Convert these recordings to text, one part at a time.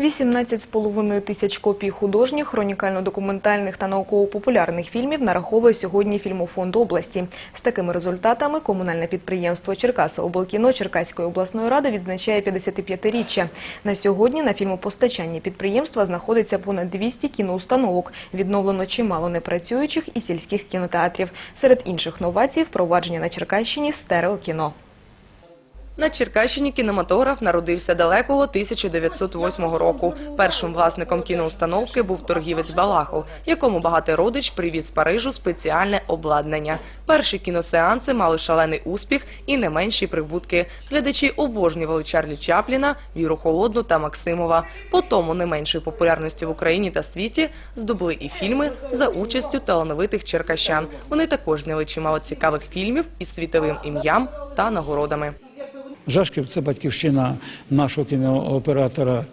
18,5 тисяч копій художніх, хронікально-документальних та науково-популярних фільмів нараховує сьогодні фільмофонд області. З такими результатами комунальне підприємство Черкаса облкіно Черкаської обласної ради відзначає 55-річчя. На сьогодні на фільмопостачанні підприємства знаходиться понад 200 кіноустановок. Відновлено чимало непрацюючих і сільських кінотеатрів. Серед інших новацій впровадження на Черкащині стереокіно. На Черкащині кінематограф народився далекого 1908 року. Першим власником кіноустановки був торгівець Балахов, якому багатий родич привіз з Парижу спеціальне обладнання. Перші кіносеанси мали шалений успіх і не менші прибутки. Глядачі обожнювали Чарлі Чапліна, Віру Холодну та Максимова. По тому не меншої популярності в Україні та світі здобули і фільми за участю талановитих черкащан. Вони також зняли чимало цікавих фільмів із світовим ім'ям та нагородами. Жашків це батьківщина нашого кінооператора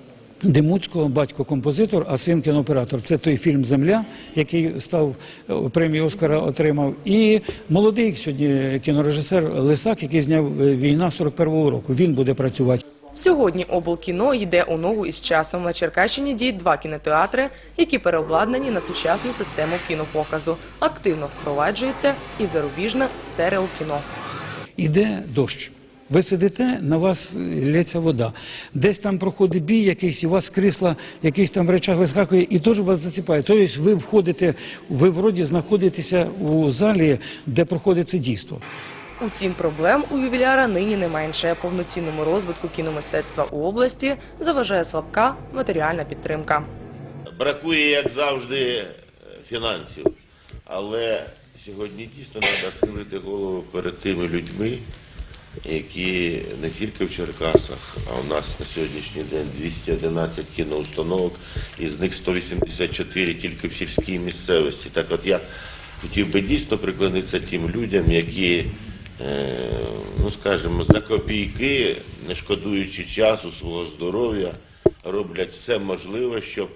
Демуцького, батько композитор, а син кінооператор. Це той фільм Земля, який став е, премію Оскара отримав. І молодий сьогодні кінорежисер Лисак, який зняв е, війна 41-го року. Він буде працювати. Сьогодні облкіно йде у ногу із часом. На Черкащині діють два кінотеатри, які переобладнані на сучасну систему кінопоказу. Активно впроваджується і зарубіжне стереокіно. Іде дощ. Ви сидите, на вас лється вода. Десь там проходить бій якийсь, і у вас крісла якийсь там речах вискакує, і теж вас заціпає. Тобто ви входите, ви вроді знаходитеся у залі, де проходить це дійство. Утім, проблем у ювіляра нині не менше. Повноцінному розвитку кіномистецтва у області заважає слабка матеріальна підтримка. Бракує, як завжди, фінансів. Але сьогодні дійсно треба схилити голову перед тими людьми, які не тільки в Черкасах, а у нас на сьогоднішній день 211 кіноустановок, із них 184 тільки в сільській місцевості. Так от я хотів би дійсно приклонитися тим людям, які, е, ну скажімо, за копійки, не шкодуючи часу, свого здоров'я, роблять все можливе, щоб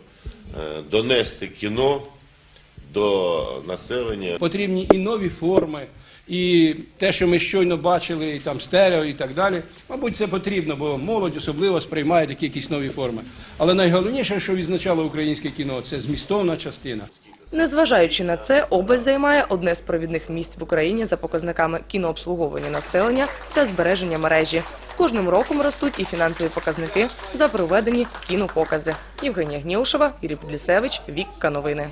е, донести кіно до населення. Потрібні і нові форми, і те, що ми щойно бачили, і там стерео і так далі. Мабуть, це потрібно, бо молодь особливо сприймає такі якісь нові форми. Але найголовніше, що відзначало українське кіно, це змістовна частина. Незважаючи на це, область займає одне з провідних місць в Україні за показниками кінообслуговування населення та збереження мережі. З кожним роком ростуть і фінансові показники за проведені кінопокази. Євгенія Гнєушева, Юрій Підлісевич, Вікка Новини.